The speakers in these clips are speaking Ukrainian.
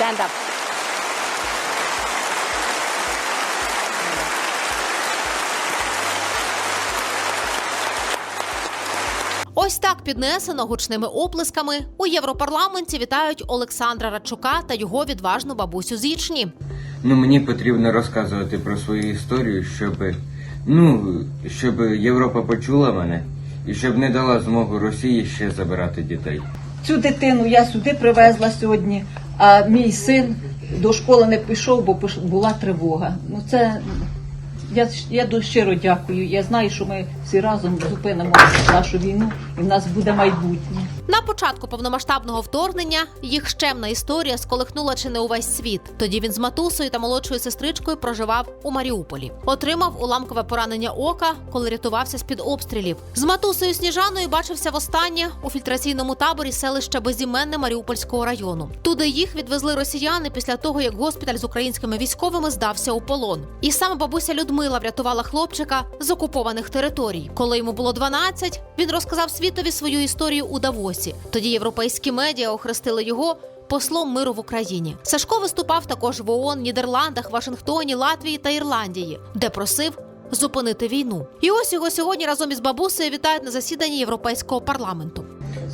Stand up. Ось так піднесено гучними оплесками у Європарламенті вітають Олександра Радчука та його відважну бабусю з Ічні. Ну, мені потрібно розказувати про свою історію, щоб ну, щоб Європа почула мене і щоб не дала змогу Росії ще забирати дітей. Цю дитину я сюди привезла сьогодні, а мій син до школи не пішов, бо була тривога. Ну це я, я дуже щиро дякую. Я знаю, що ми всі разом зупинимо нашу війну і в нас буде майбутнє. На початку повномасштабного вторгнення їх щемна історія сколихнула чи не увесь світ. Тоді він з матусею та молодшою сестричкою проживав у Маріуполі. Отримав уламкове поранення ока, коли рятувався з під обстрілів. З матусею Сніжаною бачився востаннє у фільтраційному таборі селища Безіменне Маріупольського району. Туди їх відвезли росіяни після того, як госпіталь з українськими військовими здався у полон. І саме бабуся Людмила врятувала хлопчика з окупованих територій. Коли йому було 12, він розказав світові свою історію у Давосі. Тоді європейські медіа охрестили його. Послом миру в Україні Сашко виступав також в ООН, Нідерландах, Вашингтоні, Латвії та Ірландії, де просив зупинити війну. І ось його сьогодні разом із бабусею вітають на засіданні Європейського парламенту.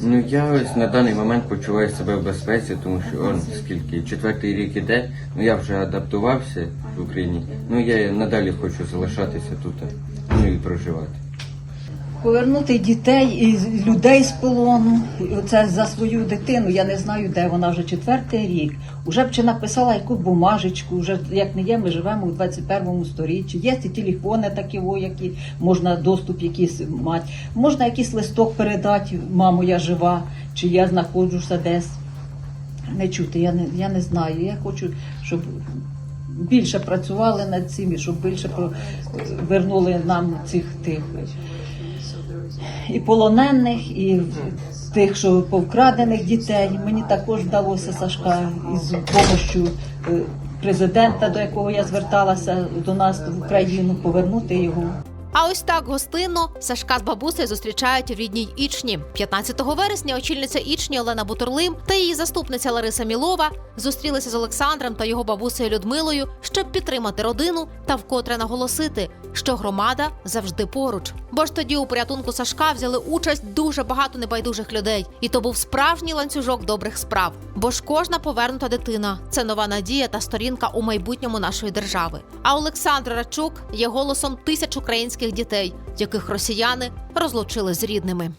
Ну я ось на даний момент почуваю себе в безпеці, тому що он скільки четвертий рік іде. Ну я вже адаптувався в Україні. Ну я надалі хочу залишатися тут, ну і проживати. Повернути дітей і людей з полону. Оце за свою дитину. Я не знаю, де вона вже четвертий рік. Уже б чи написала яку бумажечку, вже як не є, ми живемо у 21 сторіччі. Є ці телефони такі, о, які можна доступ якийсь мати. Можна якийсь листок передати, мамо, я жива, чи я знаходжуся десь. Не чути, я не, я не знаю. Я хочу, щоб більше працювали над цим, і щоб більше про, вернули нам цих тих і полонених, і тих, що повкрадених дітей. Мені також вдалося Сашка із допомогою е, президента, до якого я зверталася до нас в Україну, повернути його. А ось так гостинно Сашка з бабусею зустрічають в рідній Ічні. 15 вересня очільниця Ічні Олена Бутурлим та її заступниця Лариса Мілова зустрілися з Олександром та його бабусею Людмилою, щоб підтримати родину та вкотре наголосити, що громада завжди поруч. Бо ж тоді у порятунку Сашка взяли участь дуже багато небайдужих людей, і то був справжній ланцюжок добрих справ. Бо ж кожна повернута дитина це нова надія та сторінка у майбутньому нашої держави. А Олександр Рачук є голосом тисяч українських дітей, яких росіяни розлучили з рідними.